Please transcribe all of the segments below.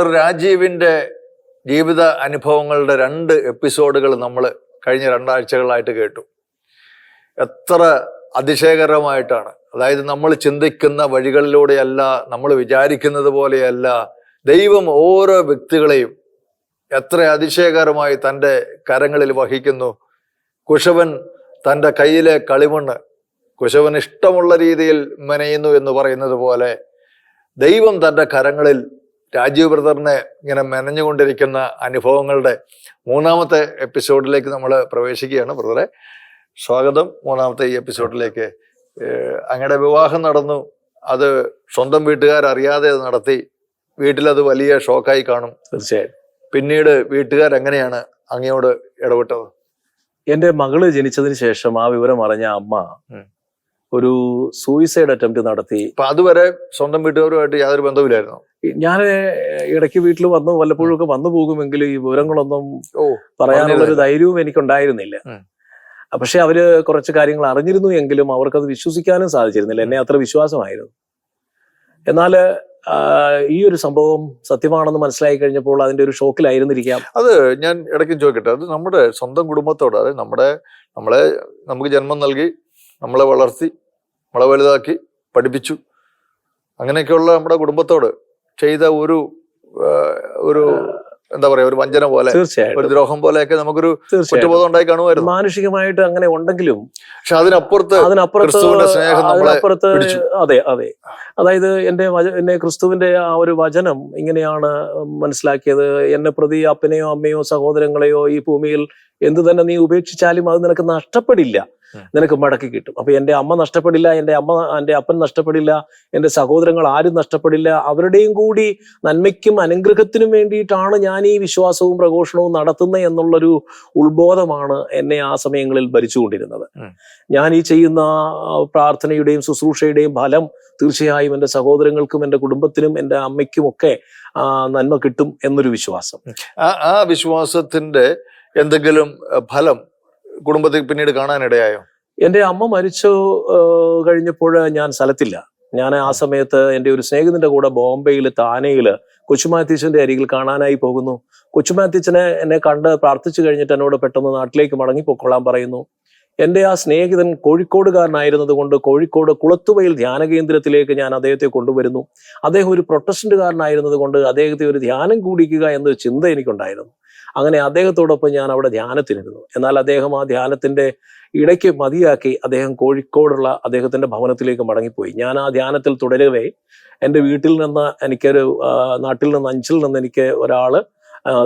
Brother രാജീവിന്റെ ജീവിത അനുഭവങ്ങളുടെ രണ്ട് എപ്പിസോഡുകൾ നമ്മൾ കഴിഞ്ഞ രണ്ടാഴ്ചകളായിട്ട് കേട്ടു. എത്ര അതിശയകരമായിട്ടാണ്. അതായത് നമ്മൾ ചിന്തിക്കുന്ന വഴികളിലൂടെയല്ല നമ്മൾ വിചാരിക്കുന്നത് പോലെയല്ല ദൈവം ഓരോ വ്യക്തികളെയും എത്ര അതിശയകരമായി തന്റെ കരങ്ങളിൽ വഹിക്കുന്നു. കുശവൻ തന്റെ കയ്യിലെ കളിമണ്ണ് കുശവൻ ഇഷ്ടമുള്ള രീതിയിൽ മെനയുന്നു എന്ന് പറയുന്നത് പോലെ ദൈവം തന്റെ കരങ്ങളിൽ രാജീവ് ബ്രദറിനെ ഇങ്ങനെ മെനഞ്ഞുകൊണ്ടിരിക്കുന്ന അനുഭവങ്ങളുടെ മൂന്നാമത്തെ എപ്പിസോഡിലേക്ക് നമ്മൾ പ്രവേശിക്കുകയാണ്. ബ്രദറെ സ്വാഗതം. മൂന്നാമത്തെ ഈ എപ്പിസോഡിലേക്ക് അങ്ങയുടെ വിവാഹം നടന്നു. അത് സ്വന്തം വീട്ടുകാർ അറിയാതെ അത് നടത്തി. വീട്ടിലത് വലിയ ഷോക്കായി കാണും. തീർച്ചയായും. പിന്നീട് വീട്ടുകാർ എങ്ങനെയാണ് അങ്ങയോട് ഇടപെട്ടത്? എന്റെ മകൾ ജനിച്ചതിന് ശേഷം ആ വിവരം അറിഞ്ഞ അമ്മ. ഒരു സൂയിസൈഡ് അറ്റംപ്റ്റ് നടത്തി. അപ്പൊ അതുവരെ സ്വന്തം വീട്ടുകാരുമായിട്ട് യാതൊരു ബന്ധവുമില്ലായിരുന്നു? ഞാൻ ഇടയ്ക്ക് വീട്ടിൽ വന്ന് വല്ലപ്പോഴും ഒക്കെ വന്നു പോകുമെങ്കിലും ഈ വിവരങ്ങളൊന്നും ഓ പറയാനുള്ള ഒരു ധൈര്യവും എനിക്കുണ്ടായിരുന്നില്ല. പക്ഷെ അവർ കുറച്ച് കാര്യങ്ങൾ അറിഞ്ഞിരുന്നു എങ്കിലും അവർക്കത് വിശ്വസിക്കാനും സാധിച്ചിരുന്നില്ല. എന്നെ അത്ര വിശ്വാസമായിരുന്നു. എന്നാൽ ഈ ഒരു സംഭവം സത്യമാണെന്ന് മനസ്സിലായി കഴിഞ്ഞപ്പോൾ അതിന്റെ ഒരു ഷോക്കിലായിരുന്നിരിക്കാം. അത് ഞാൻ ഇടയ്ക്ക് ചോദിക്കട്ടെ. അത് നമ്മുടെ സ്വന്തം കുടുംബത്തോട് അതായത് നമ്മുടെ നമ്മളെ നമുക്ക് ജന്മം നൽകി നമ്മളെ വളർത്തി നമ്മളെ വലുതാക്കി പഠിപ്പിച്ചു. അങ്ങനെയൊക്കെയുള്ള നമ്മുടെ കുടുംബത്തോട് ചെയ്ത ഒരു ഒരു എന്താ പറയാ ഒരു വഞ്ചന പോലെ ഒരു ദ്രോഹം പോലെയൊക്കെ നമുക്കൊരു കുറ്റബോധം ഉണ്ടായി കാണുമായിരുന്നു. മാനുഷികമായിട്ട് അങ്ങനെ ഉണ്ടെങ്കിലും പക്ഷെ അതിനപ്പുറത്ത് അതിനപ്പുറത്ത്. അതെ അതെ. അതായത് എന്റെ എന്നെ ക്രിസ്തുവിന്റെ ആ ഒരു വചനം ഇങ്ങനെയാണ് മനസ്സിലാക്കിയത്. എന്നെ പ്രതി അപ്പനെയോ അമ്മയോ സഹോദരങ്ങളെയോ ഈ ഭൂമിയിൽ എന്ത് തന്നെ നീ ഉപേക്ഷിച്ചാലും അത് നിനക്ക് നഷ്ടപ്പെടില്ല. നിനക്ക് മടക്കി കിട്ടും. അപ്പൊ എന്റെ അമ്മ നഷ്ടപ്പെടില്ല എന്റെ അമ്മ എന്റെ അപ്പൻ നഷ്ടപ്പെടില്ല എന്റെ സഹോദരങ്ങൾ ആരും നഷ്ടപ്പെടില്ല. അവരുടെയും കൂടി നന്മയ്ക്കും അനുഗ്രഹത്തിനും വേണ്ടിയിട്ടാണ് ഞാൻ ഈ വിശ്വാസവും പ്രഘോഷണവും നടത്തുന്നത് എന്നുള്ളൊരു ഉത്ബോധമാണ് എന്നെ ആ സമയങ്ങളിൽ ഭരിച്ചുകൊണ്ടിരുന്നത്. ഞാൻ ഈ ചെയ്യുന്ന പ്രാർത്ഥനയുടെയും ശുശ്രൂഷയുടെയും ഫലം തീർച്ചയായും എന്റെ സഹോദരങ്ങൾക്കും എന്റെ കുടുംബത്തിനും എന്റെ അമ്മയ്ക്കും ഒക്കെ ആ, നന്മ കിട്ടും എന്നൊരു വിശ്വാസം. ആ വിശ്വാസത്തിന്റെ എന്തെങ്കിലും ഫലം കുടുംബത്തിൽ പിന്നീട് കാണാനിടയായോ? എന്റെ അമ്മ മരിച്ചു കഴിഞ്ഞപ്പോൾ ഞാൻ സ്ഥലത്തില്ല. ഞാൻ ആ സമയത്ത് എന്റെ ഒരു സ്നേഹിതന്റെ കൂടെ ബോംബെയിൽ താനയിൽ കൊച്ചുമാത്യച്ചന്റെ അരികിൽ കാണാനായി പോകുന്നു. കൊച്ചുമാത്യച്ചനെ എന്നെ കണ്ട് പ്രാർത്ഥിച്ചു കഴിഞ്ഞിട്ട് എന്നോട് പെട്ടെന്ന് നാട്ടിലേക്ക് മടങ്ങി പൊക്കൊള്ളാൻ പറയുന്നു. എന്റെ ആ സ്നേഹിതൻ കോഴിക്കോടുകാരനായിരുന്നത് കൊണ്ട് കോഴിക്കോട് കുളത്തുവയിൽ ധ്യാന കേന്ദ്രത്തിലേക്ക് ഞാൻ അദ്ദേഹത്തെ കൊണ്ടുവരുന്നു. അദ്ദേഹം ഒരു പ്രൊട്ടസ്റ്റന്റുകാരനായിരുന്നത് കൊണ്ട് അദ്ദേഹത്തെ ഒരു ധ്യാനം കൂടിക്കുക എന്നൊരു ചിന്ത എനിക്കുണ്ടായിരുന്നു. അങ്ങനെ അദ്ദേഹത്തോടൊപ്പം ഞാൻ അവിടെ ധ്യാനത്തിനിരുന്നു. എന്നാൽ അദ്ദേഹം ആ ധ്യാനത്തിന്റെ ഇടയ്ക്ക് മതിയാക്കി അദ്ദേഹം കോഴിക്കോടുള്ള അദ്ദേഹത്തിന്റെ ഭവനത്തിലേക്ക് മടങ്ങിപ്പോയി. ഞാൻ ആ ധ്യാനത്തിൽ തുടരവേ എന്റെ വീട്ടിൽ നിന്ന് എനിക്കൊരു നാട്ടിൽ നിന്ന് അഞ്ചിൽ നിന്ന് എനിക്ക് ഒരാൾ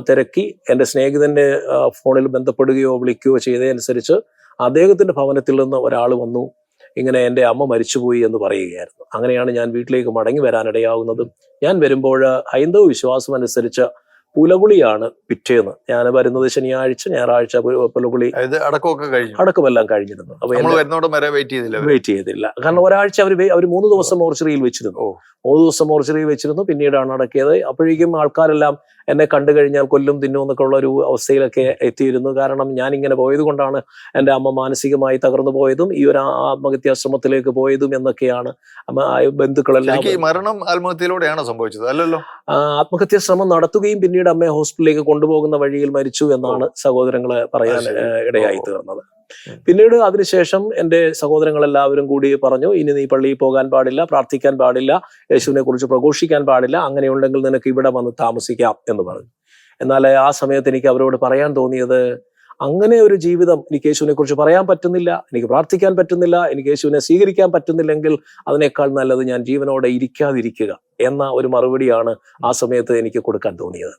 തിരക്കി എന്റെ സ്നേഹിതന്റെ ഫോണിൽ ബന്ധപ്പെടുകയോ വിളിക്കുകയോ ചെയ്തതനുസരിച്ച് അദ്ദേഹത്തിന്റെ ഭവനത്തിൽ നിന്ന് ഒരാൾ വന്നു. ഇങ്ങനെ എന്റെ അമ്മ മരിച്ചുപോയി എന്ന് പറയുകയായിരുന്നു. അങ്ങനെയാണ് ഞാൻ വീട്ടിലേക്ക് മടങ്ങി വരാനിടയാകുന്നതും ഞാൻ വരുമ്പോൾ ഹൈന്ദവ വിശ്വാസം അനുസരിച്ച് പുലകുളിയാണ് പിറ്റേന്ന്. ഞാൻ വരുന്നത് ശനിയാഴ്ച ഞായറാഴ്ച പുലകുളി അടക്കമൊക്കെ കഴിഞ്ഞു. അടക്കമെല്ലാം കഴിഞ്ഞിരുന്നു. അപ്പൊ വരെ വെയിറ്റ് ചെയ്തില്ല വെയിറ്റ് ചെയ്തില്ല. കാരണം ഒരാഴ്ച അവർ അവർ മൂന്ന് ദിവസം മോർച്ചറിയിൽ വെച്ചിരുന്നു. മൂന്ന് ദിവസം മോർച്ചറിയിൽ വെച്ചിരുന്നു. പിന്നീടാണ് അടക്കിയത്. അപ്പോഴേക്കും ആൾക്കാരെല്ലാം എന്നെ കണ്ടു കഴിഞ്ഞാൽ കൊല്ലും തിന്നും എന്നൊക്കെ ഉള്ള ഒരു അവസ്ഥയിലൊക്കെ എത്തിയിരുന്നു. കാരണം ഞാൻ ഇങ്ങനെ പോയത് കൊണ്ടാണ് എന്റെ അമ്മ മാനസികമായി തകർന്നു പോയതും ഈ ഒരു ആത്മഹത്യാശ്രമത്തിലേക്ക് പോയതും എന്നൊക്കെയാണ് ബന്ധുക്കളെല്ലാം മരണം ആത്മഹത്യയിലൂടെയാണോ സംഭവിച്ചത്? അല്ലല്ലോ. ആത്മഹത്യാ ശ്രമം നടത്തുകയും പിന്നീട് അമ്മയെ ഹോസ്പിറ്റലിലേക്ക് കൊണ്ടുപോകുന്ന വഴിയിൽ മരിച്ചു എന്നാണ് സഹോദരങ്ങളെ പറയാൻ ഇടയായി. തീർന്നത്. പിന്നീട് അതിനുശേഷം എന്റെ സഹോദരങ്ങളെല്ലാവരും കൂടി പറഞ്ഞു ഇനി നീ പള്ളിയിൽ പോകാൻ പാടില്ല പ്രാർത്ഥിക്കാൻ പാടില്ല യേശുവിനെ കുറിച്ച് പ്രഘോഷിക്കാൻ പാടില്ല അങ്ങനെയുണ്ടെങ്കിൽ നിനക്ക് ഇവിടെ വന്ന് താമസിക്കാം എന്ന് പറഞ്ഞു. എന്നാൽ ആ സമയത്ത് എനിക്ക് അവരോട് പറയാൻ തോന്നിയത് അങ്ങനെ ഒരു ജീവിതം എനിക്ക് യേശുവിനെ കുറിച്ച് പറയാൻ പറ്റുന്നില്ല എനിക്ക് പ്രാർത്ഥിക്കാൻ പറ്റുന്നില്ല എനിക്ക് യേശുവിനെ സ്വീകരിക്കാൻ പറ്റുന്നില്ലെങ്കിൽ അതിനേക്കാൾ നല്ലത് ഞാൻ ജീവനോടെ ഇരിക്കാതിരിക്കുക എന്ന ഒരു മറുപടിയാണ് ആ സമയത്ത് എനിക്ക് കൊടുക്കാൻ തോന്നിയത്.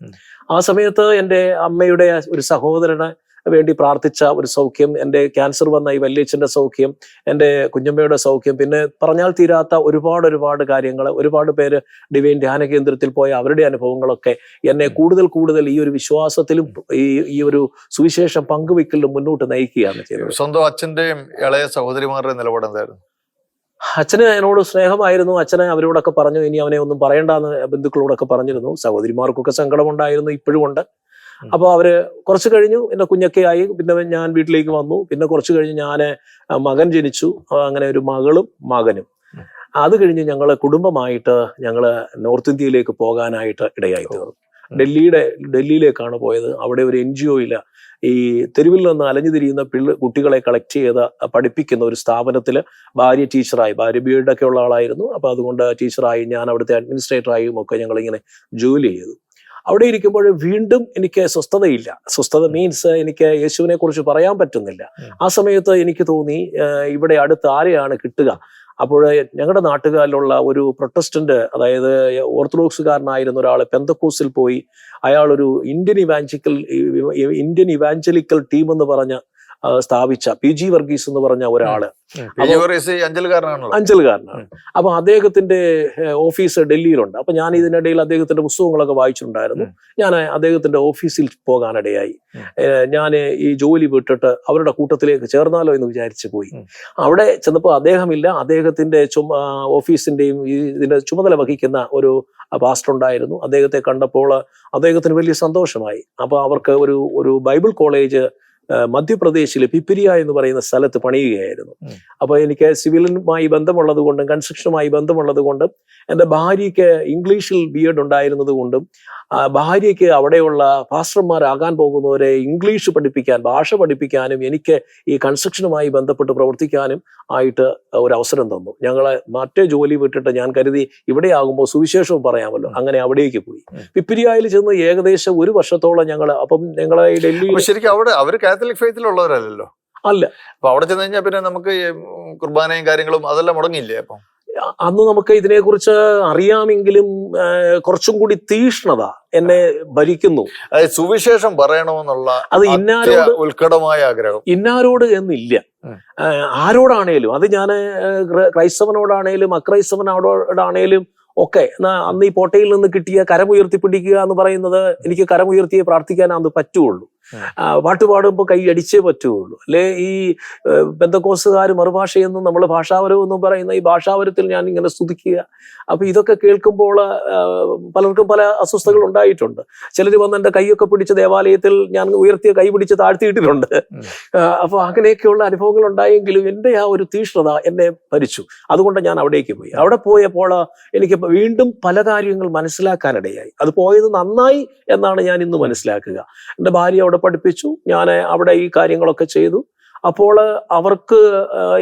ആ സമയത്ത് എന്റെ അമ്മയുടെ ഒരു സഹോദരന് വേണ്ടി പ്രാർത്ഥിച്ച ഒരു സൗഖ്യം എന്റെ ക്യാൻസർ വന്ന ഈ വല്യച്ഛന്റെ സൗഖ്യം എന്റെ കുഞ്ഞമ്മയുടെ സൗഖ്യം പിന്നെ പറഞ്ഞാൽ തീരാത്ത ഒരുപാട് ഒരുപാട് കാര്യങ്ങൾ ഒരുപാട് പേര് ഡിവൈൻ ധ്യാന കേന്ദ്രത്തിൽ പോയ അവരുടെ അനുഭവങ്ങളൊക്കെ എന്നെ കൂടുതൽ കൂടുതൽ ഈ ഒരു വിശ്വാസത്തിലും ഈ ഈ ഒരു സുവിശേഷം പങ്കുവെക്കലിലും മുന്നോട്ട് നയിക്കുകയാണ് ചെയ്തത്. സ്വന്തം അച്ഛന്റെയും ഇളയ സഹോദരിമാരുടെ നിലപാട് എന്തായിരുന്നു? അച്ഛന് എന്നോട് സ്നേഹമായിരുന്നു. അച്ഛനെ അവരോടൊക്കെ പറഞ്ഞു ഇനി അവനെ ഒന്നും പറയണ്ടെന്ന് ബന്ധുക്കളോടൊക്കെ പറഞ്ഞിരുന്നു. സഹോദരിമാർക്കൊക്കെ സങ്കടമുണ്ടായിരുന്നു ഇപ്പോഴും ഉണ്ട്. അപ്പോൾ അവർ കുറച്ച് കഴിഞ്ഞു എന്റെ കുഞ്ഞൊക്കെ ആയി. പിന്നെ ഞാൻ വീട്ടിലേക്ക് വന്നു. പിന്നെ കുറച്ച് കഴിഞ്ഞ് ഞാൻ മകൻ ജനിച്ചു. അങ്ങനെ ഒരു മകളും മകനും. അത് കഴിഞ്ഞ് ഞങ്ങൾ കുടുംബമായിട്ട് ഞങ്ങൾ നോർത്ത് ഇന്ത്യയിലേക്ക് പോകാനായിട്ട് ഇടയായി തീർന്നു. ഡൽഹിയുടെ ഡൽഹിയിലേക്കാണ് പോയത്. അവിടെ ഒരു എൻ ജി ഒയിൽ ഈ തെരുവിൽ നിന്ന് അലഞ്ഞു തിരിയുന്ന പിള്ള കുട്ടികളെ കളക്ട് ചെയ്ത് പഠിപ്പിക്കുന്ന ഒരു സ്ഥാപനത്തിൽ ഭാര്യ ടീച്ചറായി. ഭാര്യ ബി എഡ് ഒക്കെ ഉള്ള ആളായിരുന്നു. അപ്പൊ അതുകൊണ്ട് ടീച്ചറായി ഞാൻ അവിടുത്തെ അഡ്മിനിസ്ട്രേറ്ററായും ഒക്കെ ഞങ്ങൾ ഇങ്ങനെ ജോലി ചെയ്തു. അവിടെ ഇരിക്കുമ്പോൾ വീണ്ടും എനിക്ക് സ്വസ്ഥതയില്ല. സ്വസ്ഥത മീൻസ് എനിക്ക് യേശുവിനെ കുറിച്ച് പറയാൻ പറ്റുന്നില്ല. ആ സമയത്ത് എനിക്ക് തോന്നി ഇവിടെ അടുത്ത് ആരെയാണ് കിട്ടുക? അപ്പോൾ ഞങ്ങളുടെ നാട്ടുകാരിലുള്ള ഒരു പ്രൊട്ടസ്റ്റന്റ് അതായത് ഓർത്തഡോക്സുകാരനായിരുന്ന ഒരാൾ പെന്തക്കോസിൽ പോയി അയാൾ ഒരു Indian evangelical Indian evangelical team എന്ന് പറഞ്ഞ സ്ഥാപിച്ച പി. ജി. വർഗീസ് എന്ന് പറഞ്ഞ ഒരാൾ. അഞ്ചൽകാരനാണ്. അപ്പൊ അദ്ദേഹത്തിന്റെ ഓഫീസ് ഡൽഹിയിലുണ്ട്. അപ്പൊ ഞാൻ ഇതിനിടയിൽ അദ്ദേഹത്തിന്റെ പുസ്തകങ്ങളൊക്കെ വായിച്ചിട്ടുണ്ടായിരുന്നു. ഞാൻ അദ്ദേഹത്തിന്റെ ഓഫീസിൽ പോകാനിടയായി. ഞാൻ ഈ ജോലി വിട്ടിട്ട് അവരുടെ കൂട്ടത്തിലേക്ക് ചേർന്നാലോ എന്ന് വിചാരിച്ചു പോയി. അവിടെ ചെന്നപ്പോൾ അദ്ദേഹമില്ല. അദ്ദേഹത്തിന്റെ ചുമ ഓഫീസിന്റെയും ഈ ഇതിന്റെ ചുമതല വഹിക്കുന്ന ഒരു പാസ്റ്റർ ഉണ്ടായിരുന്നു. അദ്ദേഹത്തെ കണ്ടപ്പോൾ അദ്ദേഹത്തിന് വലിയ സന്തോഷമായി. അപ്പൊ അവർക്ക് ഒരു ഒരു ബൈബിൾ കോളേജ് മധ്യപ്രദേശിലെ പിപ്പിരിയ എന്ന് പറയുന്ന സ്ഥലത്ത് പണിയുകയായിരുന്നു. അപ്പോൾ അപ്പൊ എനിക്ക് സിവിലുമായി ബന്ധമുള്ളത് കൊണ്ടും കൺസ്ട്രക്ഷനുമായി ബന്ധമുള്ളത് കൊണ്ടും എന്റെ ഭാര്യയ്ക്ക് ഇംഗ്ലീഷിൽ ബി എഡ് ഉണ്ടായിരുന്നത് കൊണ്ടും ആ, ഭാര്യയ്ക്ക് അവിടെയുള്ള പാസ്റ്റർമാരാകാൻ പോകുന്നവരെ ഇംഗ്ലീഷ് പഠിപ്പിക്കാൻ ഭാഷ പഠിപ്പിക്കാനും എനിക്ക് ഈ കൺസ്ട്രക്ഷനുമായി ബന്ധപ്പെട്ട് പ്രവർത്തിക്കാനും ആയിട്ട് ഒരു അവസരം തന്നു. ഞങ്ങളെ മറ്റേ ജോലി വിട്ടിട്ട് ഞാൻ കരുതി ഇവിടെ ആകുമ്പോൾ സുവിശേഷവും പറയാമല്ലോ. അങ്ങനെ അവിടേക്ക് പോയി. പിപ്പിരിയായിൽ ചെന്ന് ഏകദേശം ഒരു വർഷത്തോളം ഞങ്ങൾ അപ്പം ഞങ്ങളെ ഡൽഹി ശരിക്കും അവിടെ അവർ കാത്തലിക് ഫെയ്ത്തിലുള്ളവരല്ലല്ലോ. അല്ല. അപ്പൊ അവിടെ ചെന്ന് കഴിഞ്ഞാൽ പിന്നെ നമുക്ക് കുർബാനയും കാര്യങ്ങളും അതെല്ലാം മുടങ്ങിയില്ലേ അപ്പം? അന്ന് നമുക്ക് ഇതിനെക്കുറിച്ച് അറിയാമെങ്കിലും കുറച്ചും കൂടി തീഷ്ണത എന്നെ ഭരിക്കുന്നു. സുവിശേഷം പറയണമെന്നുള്ള അത് ഇന്നാരോട് ഉത്കടമായ ആഗ്രഹം. ഇന്നാരോട് എന്നില്ല. ആരോടാണേലും അത് ഞാൻ ക്രൈസ്തവനോടാണേലും അക്രൈസ്തവനോടാണേലും ഒക്കെ എന്നാ അന്ന് ഈ പോട്ടയിൽ നിന്ന് കിട്ടിയ കരമുയർത്തി പിടിക്കുക എന്ന് പറയുന്നത് എനിക്ക് കരമുയർത്തിയെ പ്രാർത്ഥിക്കാൻ അന്ന് പറ്റുള്ളൂ. പാട്ട് പാടുമ്പോൾ കൈ അടിച്ചേ പറ്റുള്ളൂ അല്ലെ ഈ ബന്ധക്കോസുകാർ മറുഭാഷയെന്നും നമ്മൾ ഭാഷാവരം എന്നും പറയുന്ന ഈ ഭാഷാവരത്തിൽ ഞാൻ ഇങ്ങനെ സ്തുതിക്കുക. അപ്പൊ ഇതൊക്കെ കേൾക്കുമ്പോൾ പലർക്കും പല അസ്വസ്ഥതകൾ ഉണ്ടായിട്ടുണ്ട്. ചിലർ വന്ന് എന്റെ കൈയൊക്കെ പിടിച്ച് ദേവാലയത്തിൽ ഞാൻ ഉയർത്തിയ കൈ പിടിച്ച് താഴ്ത്തിയിട്ടിട്ടുണ്ട്. അപ്പോൾ അങ്ങനെയൊക്കെയുള്ള അനുഭവങ്ങൾ ഉണ്ടായെങ്കിലും എന്റെ ആ ഒരു തീഷ്ണത എന്നെ ഭരിച്ചു. അതുകൊണ്ട് ഞാൻ അവിടേക്ക് പോയി. അവിടെ പോയപ്പോൾ എനിക്ക് വീണ്ടും പല കാര്യങ്ങൾ മനസ്സിലാക്കാനിടയായി. അത് പോയത് നന്നായി എന്നാണ് ഞാൻ ഇന്ന് മനസ്സിലാക്കുക. എന്റെ ഭാര്യ അവിടെ പഠിപ്പിച്ചു. ഞാൻ അവിടെ ഈ കാര്യങ്ങളൊക്കെ ചെയ്തു. അപ്പോൾ അവർക്ക്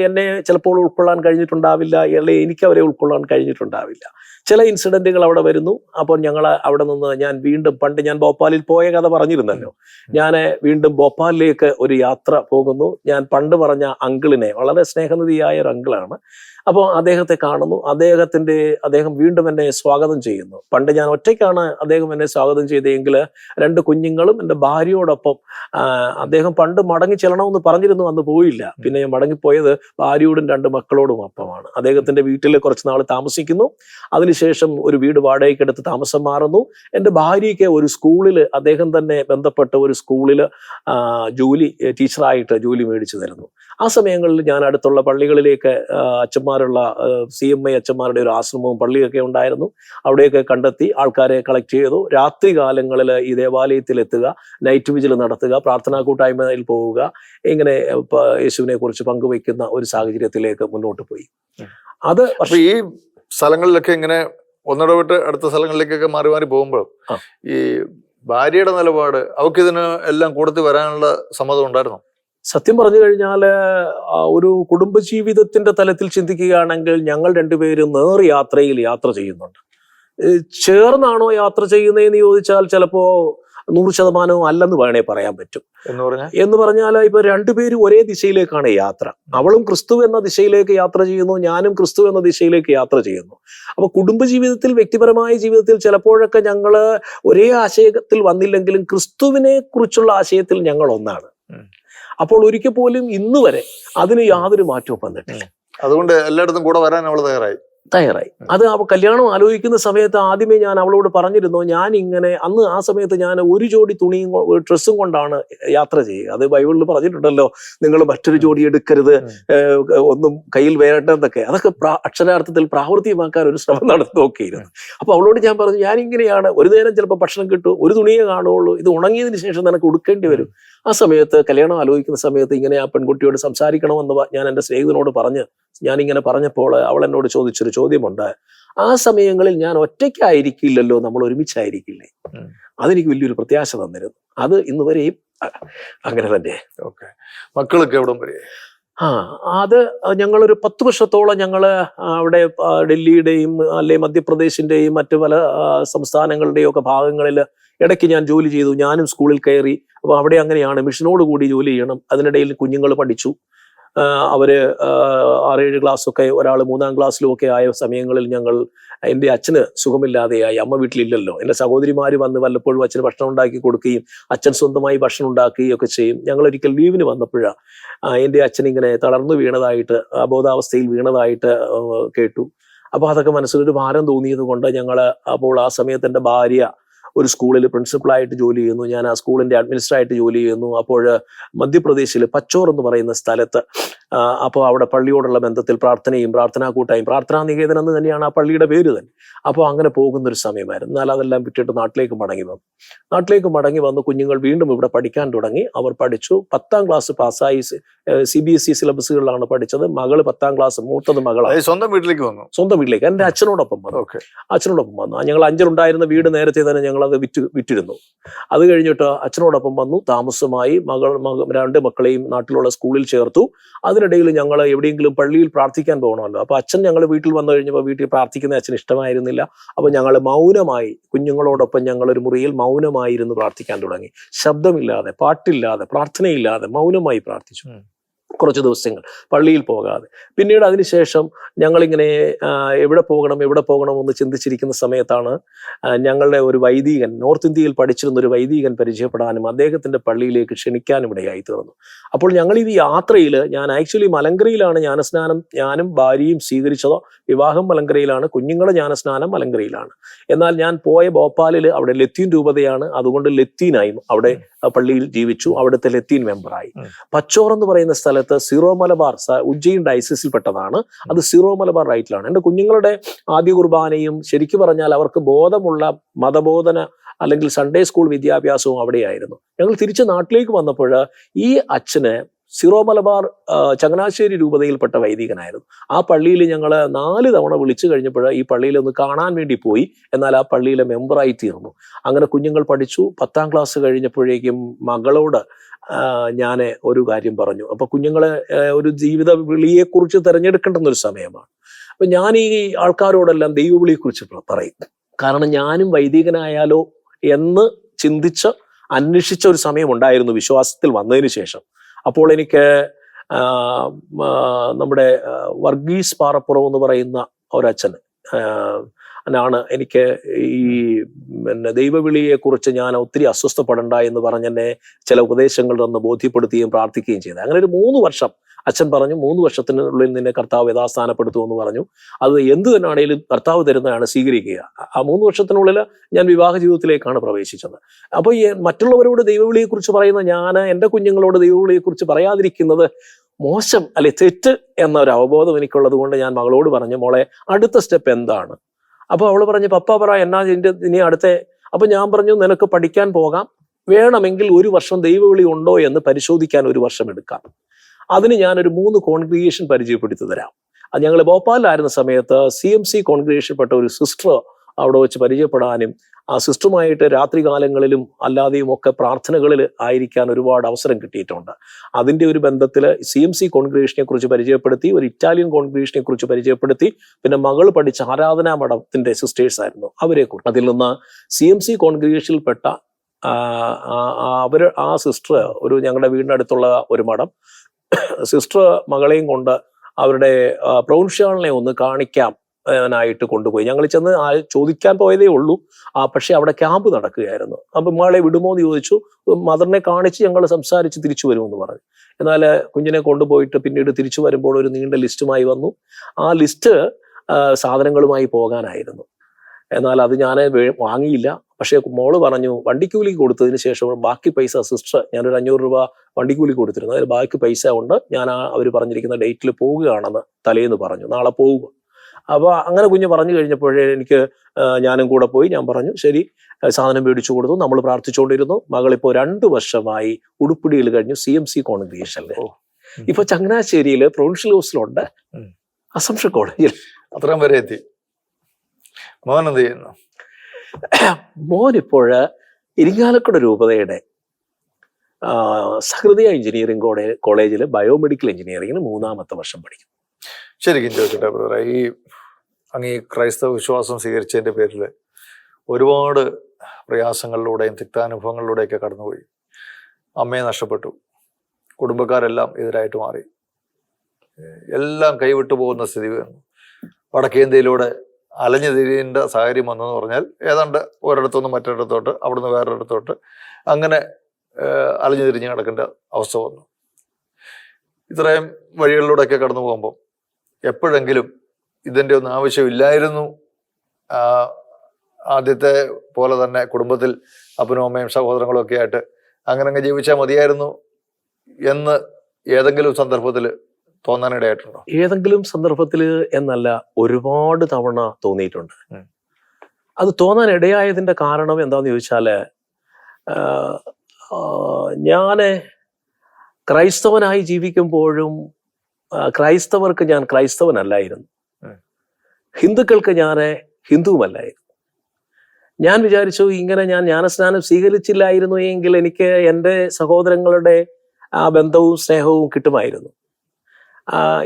എന്നെ ചിലപ്പോൾ ഉൾക്കൊള്ളാൻ കഴിഞ്ഞിട്ടുണ്ടാവില്ല. അല്ലെങ്കിൽ എനിക്ക് അവരെ ഉൾക്കൊള്ളാൻ കഴിഞ്ഞിട്ടുണ്ടാവില്ല. ചില ഇൻസിഡന്റുകൾ അവിടെ വരുന്നു. അപ്പോൾ ഞങ്ങൾ അവിടെ നിന്ന് ഞാൻ വീണ്ടും പണ്ട് ഞാൻ ഭോപ്പാലിൽ പോയ കഥ പറഞ്ഞിരുന്നല്ലോ. ഞാൻ വീണ്ടും ഭോപ്പാലിലേക്ക് ഒരു യാത്ര പോകുന്നു. ഞാൻ പണ്ട് പറഞ്ഞ അങ്കിളിനെ വളരെ സ്നേഹനിധിയായ ഒരു അങ്കിളാണ്. അപ്പോൾ അദ്ദേഹത്തെ കാണുന്നു. അദ്ദേഹത്തിന്റെ അദ്ദേഹം വീണ്ടും എന്നെ സ്വാഗതം ചെയ്യുന്നു. പണ്ട് ഞാൻ ഒറ്റയ്ക്കാണ് അദ്ദേഹം എന്നെ സ്വാഗതം ചെയ്തതെങ്കിൽ രണ്ട് കുഞ്ഞുങ്ങളും എന്റെ ഭാര്യയോടൊപ്പം അദ്ദേഹം പണ്ട് മടങ്ങി ചെല്ലണമെന്ന് പറഞ്ഞിരുന്നു അന്ന് പോയില്ല. പിന്നെ ഞാൻ മടങ്ങിപ്പോയത് ഭാര്യയോടും രണ്ട് മക്കളോടും ഒപ്പമാണ്. അദ്ദേഹത്തിന്റെ വീട്ടിൽ കുറച്ച് നാൾ താമസിക്കുന്നു. അതിനുശേഷം ഒരു വീട് വാടകയ്ക്കെടുത്ത് താമസം മാറുന്നു. എന്റെ ഭാര്യയ്ക്ക് ഒരു സ്കൂളിൽ അദ്ദേഹം തന്നെ ബന്ധപ്പെട്ട ഒരു സ്കൂളിൽ ജോലി ടീച്ചറായിട്ട് ജോലി മേടിച്ചു തരുന്നു. ആ സമയങ്ങളിൽ ഞാൻ അടുത്തുള്ള പള്ളികളിലേക്ക് അച്ഛന്മാരുള്ള സി എം ഐ അച്ഛന്മാരുടെ ഒരു ആശ്രമവും പള്ളിയൊക്കെ ഉണ്ടായിരുന്നു. അവിടെയൊക്കെ കണ്ടെത്തി ആൾക്കാരെ കളക്ട് ചെയ്തു. രാത്രി കാലങ്ങളിൽ ഈ ദേവാലയത്തിൽ എത്തുക നൈറ്റ് വിജിൽ നടത്തുക പ്രാർത്ഥനാ കൂട്ടായ്മയിൽ പോവുക ഇങ്ങനെ യേശുവിനെ കുറിച്ച് പങ്കുവയ്ക്കുന്ന ഒരു സാഹചര്യത്തിലേക്ക് മുന്നോട്ട് പോയി. അത് ഈ സ്ഥലങ്ങളിലൊക്കെ ഇങ്ങനെ ഒന്നിടവിട്ട് അടുത്ത സ്ഥലങ്ങളിലേക്കൊക്കെ മാറി മാറി പോകുമ്പോൾ ഈ ഭാര്യയുടെ നിലപാട് അവർക്ക് ഇതിന് എല്ലാം കൂടത്തി വരാനുള്ള സമ്മതം ഉണ്ടായിരുന്നു? സത്യം പറഞ്ഞു കഴിഞ്ഞാൽ ഒരു കുടുംബജീവിതത്തിന്റെ തലത്തിൽ ചിന്തിക്കുകയാണെങ്കിൽ ഞങ്ങൾ രണ്ടുപേരും നേർ യാത്രയിൽ യാത്ര ചെയ്യുന്നുണ്ട്. ചേർന്നാണോ യാത്ര ചെയ്യുന്നതെന്ന് ചോദിച്ചാൽ ചിലപ്പോ നൂറ് ശതമാനവും അല്ലെന്ന് വേണേ പറയാൻ പറ്റും. എന്ന് പറഞ്ഞാൽ? ഇപ്പൊ രണ്ടുപേരും ഒരേ ദിശയിലേക്കാണ് യാത്ര. അവളും ക്രിസ്തു എന്ന ദിശയിലേക്ക് യാത്ര ചെയ്യുന്നു ഞാനും ക്രിസ്തു എന്ന ദിശയിലേക്ക് യാത്ര ചെയ്യുന്നു. അപ്പൊ കുടുംബജീവിതത്തിൽ വ്യക്തിപരമായ ജീവിതത്തിൽ ചിലപ്പോഴൊക്കെ ഞങ്ങൾ ഒരേ ആശയത്തിൽ വന്നില്ലെങ്കിലും ക്രിസ്തുവിനെ കുറിച്ചുള്ള ആശയത്തിൽ ഞങ്ങൾ ഒന്നാണ്. അപ്പോൾ ഒരിക്കൽ പോലും ഇന്ന് വരെ അതിന് യാതൊരു മാറ്റവും വന്നിട്ടില്ല. അതുകൊണ്ട് എല്ലായിടത്തും കൂടെ വരാൻ അവൾ തയ്യാറായി. തയ്യാറായി. അത് അവ കല്യാണം ആലോചിക്കുന്ന സമയത്ത് ആദ്യമേ ഞാൻ അവളോട് പറഞ്ഞിരുന്നു ഞാൻ ഇങ്ങനെ അന്ന് ആ സമയത്ത് ഞാൻ ഒരു ജോഡി തുണിയും ഡ്രസ്സും കൊണ്ടാണ് യാത്ര ചെയ്യുക. അത് ബൈബിളിൽ പറഞ്ഞിട്ടുണ്ടല്ലോ നിങ്ങൾ മറ്റൊരു ജോഡി എടുക്കരുത് ഒന്നും കയ്യിൽ വേണ്ടെന്നൊക്കെ അതൊക്കെ പ്രാ- അക്ഷരാർത്ഥത്തിൽ പ്രാവർത്തികമാക്കാൻ ഒരു ശ്രമം നടത്തി നോക്കിയിരുന്നു. അപ്പൊ അവളോട് ഞാൻ പറഞ്ഞു ഞാൻ ഇങ്ങനെയാണ് ഒരു നേരം ചിലപ്പോൾ ഭക്ഷണം കിട്ടും ഒരു തുണിയേ കാണുള്ളൂ ഇത് ഉണങ്ങിയതിന് ശേഷം നിനക്ക് ഉടുക്കേണ്ടി വരും. ആ സമയത്ത് കല്യാണം ആലോചിക്കുന്ന സമയത്ത് ഇങ്ങനെ ആ പെൺകുട്ടിയോട് സംസാരിക്കണമെന്ന് ഞാൻ എന്റെ സ്നേഹിതനോട് പറഞ്ഞ് ഞാൻ ഇങ്ങനെ പറഞ്ഞപ്പോൾ അവൾ എന്നോട് ചോദിച്ചൊരു ചോദ്യമുണ്ട്. ആ സമയങ്ങളിൽ ഞാൻ ഒറ്റയ്ക്കായിരിക്കില്ലല്ലോ നമ്മൾ ഒരുമിച്ചായിരിക്കില്ലേ. അതെനിക്ക് വലിയൊരു പ്രത്യാശ തന്നിരുന്നു. അത് ഇന്ന് വരെയും അങ്ങനെ തന്നെ. ഓക്കെ. മക്കളൊക്കെ എവിടം വരെ? ആ അത് ഞങ്ങളൊരു പത്ത് വർഷത്തോളം ഞങ്ങൾ അവിടെ ഡൽഹിയുടെയും അല്ലെ മധ്യപ്രദേശിന്റെയും മറ്റു പല സംസ്ഥാനങ്ങളുടെയും ഒക്കെ ഭാഗങ്ങളിൽ ഇടയ്ക്ക് ഞാൻ ജോലി ചെയ്തു ഞാനും സ്കൂളിൽ കയറി അപ്പോൾ അവിടെ അങ്ങനെയാണ് മിഷനോട് കൂടി ജോലി ചെയ്യണം. അതിനിടയിൽ കുഞ്ഞുങ്ങൾ പഠിച്ചു. അവർ ആറേഴ് ക്ലാസ്സൊക്കെ ഒരാൾ മൂന്നാം ക്ലാസ്സിലും ഒക്കെ ആയ സമയങ്ങളിൽ ഞങ്ങൾ എന്റെ അച്ഛന് സുഖമില്ലാതെയായി. അമ്മ വീട്ടിലില്ലല്ലോ. എന്റെ സഹോദരിമാർ വന്ന് വല്ലപ്പോഴും അച്ഛന് ഭക്ഷണം ഉണ്ടാക്കി കൊടുക്കുകയും അച്ഛൻ സ്വന്തമായി ഭക്ഷണം ഉണ്ടാക്കുകയും ഒക്കെ ചെയ്യും. ഞങ്ങൾ ഒരിക്കൽ ലീവിന് വന്നപ്പോഴാണ് എന്റെ അച്ഛൻ ഇങ്ങനെ തളർന്നു വീണതായിട്ട് അബോധാവസ്ഥയിൽ വീണതായിട്ട് കേട്ടു. അപ്പോൾ അതൊക്കെ മനസ്സിലൊരു ഭാരം തോന്നിയത് കൊണ്ട് ഞങ്ങൾ അപ്പോൾ ആ സമയത്ത് എന്റെ ഭാര്യ ഒരു സ്കൂളിൽ പ്രിൻസിപ്പളായിട്ട് ജോലി ചെയ്യുന്നു. ഞാൻ ആ സ്കൂളിന്റെ അഡ്മിനിസ്ട്രേറ്ററായിട്ട് ജോലി ചെയ്യുന്നു. അപ്പോൾ മധ്യപ്രദേശിൽ പച്ചോർ എന്ന് പറയുന്ന സ്ഥലത്ത് അപ്പോൾ അവിടെ പള്ളിയോടുള്ള ബന്ധത്തിൽ പ്രാർത്ഥനയും പ്രാർത്ഥനാ കൂട്ടായും പ്രാർത്ഥനാ നികേതനം എന്ന് തന്നെയാണ് ആ പള്ളിയുടെ പേര് തന്നെ. അപ്പോൾ അങ്ങനെ പോകുന്ന ഒരു സമയമായിരുന്നു. എന്നാൽ അതെല്ലാം വിട്ടിട്ട് നാട്ടിലേക്ക് മടങ്ങി വന്നു. നാട്ടിലേക്ക് മടങ്ങി വന്ന്. കുഞ്ഞുങ്ങൾ വീണ്ടും ഇവിടെ പഠിക്കാൻ തുടങ്ങി. അവർ പഠിച്ചു. പത്താം ക്ലാസ് പാസ്സായി. സി ബി എസ് ഇ സിലബസുകളിലാണ് പഠിച്ചത്. മകൾ പത്താം ക്ലാസ് മൂത്തത് മകളാണ് സ്വന്തം വീട്ടിലേക്ക് വന്നു. സ്വന്തം വീട്ടിലേക്ക്. എന്റെ അച്ഛനോടൊപ്പം വന്നു. ഓക്കെ. അച്ഛനോടൊപ്പം വന്നു. ഞങ്ങൾ അഞ്ചലുണ്ടായിരുന്ന വീട് നേരത്തെ തന്നെ ഞങ്ങൾ അത് വിറ്റ് വിറ്റിരുന്നു. അത് കഴിഞ്ഞിട്ട് അച്ഛനോടൊപ്പം വന്നു. താമസമായി. മകൾ രണ്ട് മക്കളെയും നാട്ടിലുള്ള സ്കൂളിൽ ചേർത്തു. അതിനിടയിൽ ഞങ്ങൾ എവിടെയെങ്കിലും പള്ളിയിൽ പ്രാർത്ഥിക്കാൻ പോകണമല്ലോ. അപ്പൊ അച്ഛൻ ഞങ്ങൾ വീട്ടിൽ വന്നു കഴിഞ്ഞപ്പോൾ വീട്ടിൽ പ്രാർത്ഥിക്കുന്ന അച്ഛൻ ഇഷ്ടമായിരുന്നില്ല. അപ്പൊ ഞങ്ങൾ മൗനമായി കുഞ്ഞുങ്ങളോടൊപ്പം ഞങ്ങൾ ഒരു മുറിയിൽ മൗനമായിരുന്നു പ്രാർത്ഥിക്കാൻ തുടങ്ങി. ശബ്ദമില്ലാതെ പാട്ടില്ലാതെ പ്രാർത്ഥനയില്ലാതെ മൗനമായി പ്രാർത്ഥിച്ചു. കുറച്ച് ദിവസങ്ങൾ പള്ളിയിൽ പോകാതെ. പിന്നീട് അതിനുശേഷം ഞങ്ങളിങ്ങനെ എവിടെ പോകണം എവിടെ പോകണം എന്ന് ചിന്തിച്ചിരിക്കുന്ന സമയത്താണ് ഞങ്ങളുടെ ഒരു വൈദികൻ നോർത്ത് ഇന്ത്യയിൽ പഠിച്ചിരുന്ന ഒരു വൈദികൻ പരിചയപ്പെടാനും അദ്ദേഹത്തിന്റെ പള്ളിയിലേക്ക് ക്ഷണിക്കാനും ഇടയായി തീർന്നു അപ്പോൾ ഞങ്ങൾ ഈ യാത്രയിൽ ഞാൻ ആക്ച്വലി മലങ്കരയിലാണ് ജ്ഞാനസ്നാനം ഞാനും ഭാര്യയും സ്വീകരിച്ചതോ വിവാഹം മലങ്കരയിലാണ് കുഞ്ഞുങ്ങളുടെ ജ്ഞാനസ്നാനം മലങ്കരയിലാണ്. എന്നാൽ ഞാൻ പോയ ഭോപ്പാലിൽ അവിടെ ലത്തീൻ രൂപതയാണ് അതുകൊണ്ട് ലത്തീനായി അവിടെ പള്ളിയിൽ ജീവിച്ചു. അവിടുത്തെ ലത്തീൻ മെമ്പറായി. പച്ചോർ എന്ന് പറയുന്ന സ്ഥലത്ത് സീറോ മലബാർ ഉജ്ജയിൻ ഉജ്ജയിൻ ഡയസിസിൽപ്പെട്ടതാണ് അത് സീറോ മലബാർ റൈറ്റിലാണ്. എന്റെ കുഞ്ഞുങ്ങളുടെ ആദ്യ കുർബാനയും ശരിക്കു പറഞ്ഞാൽ അവർക്ക് ബോധമുള്ള മതബോധന അല്ലെങ്കിൽ സൺഡേ സ്കൂൾ വിദ്യാഭ്യാസവും അവിടെയായിരുന്നു. ഞങ്ങൾ തിരിച്ച് നാട്ടിലേക്ക് വന്നപ്പോൾ ഈ അച്ഛന് സീറോ മലബാർ ചങ്ങനാശ്ശേരി രൂപതയിൽപ്പെട്ട വൈദികനായിരുന്നു. ആ പള്ളിയിൽ ഞങ്ങൾ നാല് തവണ വിളിച്ചു കഴിഞ്ഞപ്പോൾ ഈ പള്ളിയിൽ ഒന്ന് കാണാൻ വേണ്ടി പോയി. എന്നാൽ ആ പള്ളിയിലെ മെമ്പറായി തീർന്നു. അങ്ങനെ കുഞ്ഞുങ്ങൾ പഠിച്ചു. പത്താം ക്ലാസ് കഴിഞ്ഞപ്പോഴേക്കും മകളോട് ഞാൻ ഒരു കാര്യം പറഞ്ഞു. അപ്പൊ കുഞ്ഞുങ്ങളെ ഒരു ജീവിത വിളിയെക്കുറിച്ച് തിരഞ്ഞെടുക്കേണ്ടുന്ന ഒരു സമയമാണ്. അപ്പൊ ഞാൻ ഈ ആൾക്കാരോടെല്ലാം ദൈവവിളിയെക്കുറിച്ച് കുറിച്ച് പറയും. കാരണം ഞാനും വൈദികനായാലോ എന്ന് ചിന്തിച്ച് അന്വേഷിച്ച ഒരു സമയം ഉണ്ടായിരുന്നു വിശ്വാസത്തിൽ വന്നതിന് ശേഷം. അപ്പോൾ എനിക്ക് നമ്മുടെ വർഗീസ് പാറപ്പുറം എന്ന് പറയുന്ന ഒരച്ഛൻ ാണ് എനിക്ക് ഈ പിന്നെ ദൈവവിളിയെ കുറിച്ച് ഞാൻ ഒത്തിരി അസ്വസ്ഥപ്പെടണ്ട എന്ന് പറഞ്ഞ് എന്നെ ചില ഉപദേശങ്ങൾ തന്ന് ബോധ്യപ്പെടുത്തുകയും പ്രാർത്ഥിക്കുകയും ചെയ്തത്. അങ്ങനെ ഒരു മൂന്ന് വർഷം അച്ഛൻ പറഞ്ഞു മൂന്ന് വർഷത്തിനുള്ളിൽ നിന്നെ കർത്താവ് യഥാസ്ഥാനപ്പെടുത്തുമെന്ന് പറഞ്ഞു. അത് എന്ത് തന്നെയാണേലും കർത്താവ് തരുന്നതാണ് സ്വീകരിക്കുക. ആ മൂന്ന് വർഷത്തിനുള്ളിൽ ഞാൻ വിവാഹ ജീവിതത്തിലേക്കാണ് പ്രവേശിച്ചത്. അപ്പോൾ ഈ മറ്റുള്ളവരോട് ദൈവവിളിയെക്കുറിച്ച് പറയുന്ന ഞാൻ എന്റെ കുഞ്ഞുങ്ങളോട് ദൈവവിളിയെക്കുറിച്ച് പറയാതിരിക്കുന്നത് മോശം അല്ലെ തെറ്റ് എന്ന ഒരു അവബോധം എനിക്കുള്ളത് കൊണ്ട് ഞാൻ മകളോട് പറഞ്ഞു മോളെ അടുത്ത സ്റ്റെപ്പ് എന്താണ്? അപ്പോൾ അവൾ പറഞ്ഞു പപ്പ പറ എന്നാ എന്റെ ഇനി അടുത്ത അപ്പൊ ഞാൻ പറഞ്ഞു നിനക്ക് പഠിക്കാൻ പോകാം. വേണമെങ്കിൽ ഒരു വർഷം ദൈവവിളി ഉണ്ടോ എന്ന് പരിശോധിക്കാൻ ഒരു വർഷം എടുക്കാം. അതിന് ഞാനൊരു മൂന്ന് കോൺഗ്രിഗേഷൻ പരിചയപ്പെടുത്തി തരാം. അത് ഞങ്ങൾ ഭോപ്പാലിലായിരുന്ന സമയത്ത് സി എം സി കോൺഗ്രിഗേഷൻപ്പെട്ട ഒരു സിസ്റ്റർ അവിടെ വെച്ച് പരിചയപ്പെടാനും ആ സിസ്റ്ററുമായിട്ട് രാത്രികാലങ്ങളിലും അല്ലാതെയും ഒക്കെ പ്രാർത്ഥനകളിൽ ആയിരിക്കാൻ ഒരുപാട് അവസരം കിട്ടിയിട്ടുണ്ട്. അതിന്റെ ഒരു ബന്ധത്തിൽ സി എം സി കോൺഗ്രിഗേഷനെ കുറിച്ച് പരിചയപ്പെടുത്തി ഒരു ഇറ്റാലിയൻ കോൺഗ്രിഗേഷനെ കുറിച്ച് പരിചയപ്പെടുത്തി പിന്നെ മകൾ പഠിച്ച ആരാധനാ മഠത്തിന്റെ സിസ്റ്റേഴ്സ് ആയിരുന്നു അവരെ കുറിച്ച് അതിൽ നിന്ന് സി എം സി ആ, അവർ ആ സിസ്റ്റർ ഒരു ഞങ്ങളുടെ വീടിനടുത്തുള്ള ഒരു മഠം സിസ്റ്റർ മകളെയും കൊണ്ട് അവരുടെ പ്രൗൺഷ്യാളിനെ ഒന്ന് കാണിക്കാം ായിട്ട് കൊണ്ടുപോയി. ഞങ്ങൾ ചെന്ന് ആ ചോദിക്കാൻ പോയതേ ഉള്ളൂ. ആ പക്ഷെ അവിടെ ക്യാമ്പ് നടക്കുകയായിരുന്നു. അപ്പൊ മകളെ വിടുമോ എന്ന് ചോദിച്ചു. മദറിനെ കാണിച്ച് ഞങ്ങൾ സംസാരിച്ച് തിരിച്ചു വരുമെന്ന് പറഞ്ഞു. എന്നാൽ കുഞ്ഞിനെ കൊണ്ടുപോയിട്ട് പിന്നീട് തിരിച്ചു വരുമ്പോൾ ഒരു നീണ്ട ലിസ്റ്റുമായി വന്നു. ആ ലിസ്റ്റ് സാധനങ്ങളുമായി പോകാനായിരുന്നു. എന്നാൽ അത് ഞാൻ വാങ്ങിയില്ല. പക്ഷേ മോൾ പറഞ്ഞു വണ്ടിക്കൂലി കൊടുത്തതിന് ശേഷം ബാക്കി പൈസ സിസ്റ്റർ ഞാനൊരു അഞ്ഞൂറ് രൂപ വണ്ടിക്കൂലി കൊടുത്തിരുന്നു. അതിൽ ബാക്കി പൈസ ഉണ്ട്. ഞാൻ ആ അവർ പറഞ്ഞിരിക്കുന്ന ഡേറ്റിൽ പോവുകയാണെന്ന് തലേന്ന് പറഞ്ഞു. നാളെ പോവുക. അപ്പൊ അങ്ങനെ കുഞ്ഞ് പറഞ്ഞു കഴിഞ്ഞപ്പോഴേ എനിക്ക് ഞാനും കൂടെ പോയി. ഞാൻ പറഞ്ഞു ശരി. സാധനം മേടിച്ചു കൊടുത്തു. നമ്മൾ പ്രാർത്ഥിച്ചുകൊണ്ടിരുന്നു. മകളിപ്പോ രണ്ടു വർഷമായി ഉടുപ്പിടിയിൽ കഴിഞ്ഞു സി എം സി കോൺഗ്രിഗേഷനിൽ ഇപ്പൊ ചങ്ങനാശ്ശേരിയിൽ പ്രൊവിൻഷ്യൽ ഹൗസിലുണ്ട്. അസംഷ അസംഷൻ കോളേജിൽ അത്രയും വരെ എത്തി. മോൻ എന്ത് ചെയ്യുന്നു? മോൻ ഇപ്പോഴ് ഇരിങ്ങാലക്കുട രൂപതയുടെ സഹൃദയ എഞ്ചിനീയറിംഗ് കോളേജ് കോളേജിൽ ബയോമെഡിക്കൽ എഞ്ചിനീയറിംഗിന് മൂന്നാമത്തെ വർഷം പഠിക്കും. ശരിക്കും ബ്രദറെ. ഈ അങ്ങ് ഈ ക്രൈസ്തവ വിശ്വാസം സ്വീകരിച്ചതിന്റെ പേരിൽ ഒരുപാട് പ്രയാസങ്ങളിലൂടെയും തിക്താനുഭവങ്ങളിലൂടെയൊക്കെ കടന്നുപോയി. അമ്മയെ നഷ്ടപ്പെട്ടു. കുടുംബക്കാരെല്ലാം എതിരായിട്ട് മാറി. എല്ലാം കൈവിട്ടു പോകുന്ന സ്ഥിതി വന്നു. വടക്കേന്ത്യയിലൂടെ അലഞ്ഞു തിരിയേണ്ട സാഹചര്യം വന്നെന്ന് പറഞ്ഞാൽ ഏതാണ്ട് ഒരിടത്തുനിന്ന് മറ്റൊരിടത്തോട്ട് അവിടുന്ന് വേറൊരിടത്തോട്ട് അങ്ങനെ അലഞ്ഞു തിരിഞ്ഞ് കിടക്കേണ്ട അവസ്ഥ വന്നു. ഇത്രയും വഴികളിലൂടെയൊക്കെ കടന്നു പോകുമ്പോൾ എപ്പോഴെങ്കിലും ഇതിന്റെ ഒന്നും ആവശ്യമില്ലായിരുന്നു. ആദ്യത്തെ പോലെ തന്നെ കുടുംബത്തിൽ അപ്പനും അമ്മയും സഹോദരങ്ങളും ഒക്കെ ആയിട്ട് അങ്ങനെ അങ്ങ് ജീവിച്ചാൽ മതിയായിരുന്നു എന്ന് ഏതെങ്കിലും സന്ദർഭത്തിൽ തോന്നാനിടയായിട്ടുണ്ടോ? ഏതെങ്കിലും സന്ദർഭത്തിൽ എന്നല്ല ഒരുപാട് തവണ തോന്നിയിട്ടുണ്ട്. അത് തോന്നാൻ ഇടയായതിന്റെ കാരണം എന്താന്ന് ചോദിച്ചാൽ ഞാൻ ക്രൈസ്തവനായി ജീവിക്കുമ്പോഴും ക്രൈസ്തവർക്ക് ഞാൻ ക്രൈസ്തവനല്ലായിരുന്നു. ഹിന്ദുക്കൾക്ക് ഞാൻ ഹിന്ദുവുമല്ലായിരുന്നു. ഞാൻ വിചാരിച്ചു ഇങ്ങനെ ഞാൻ ജ്ഞാനസ്നാനം സ്വീകരിച്ചില്ലായിരുന്നു എങ്കിൽ എനിക്ക് എന്റെ സഹോദരങ്ങളുടെ ആ ബന്ധവും സ്നേഹവും കിട്ടുമായിരുന്നു.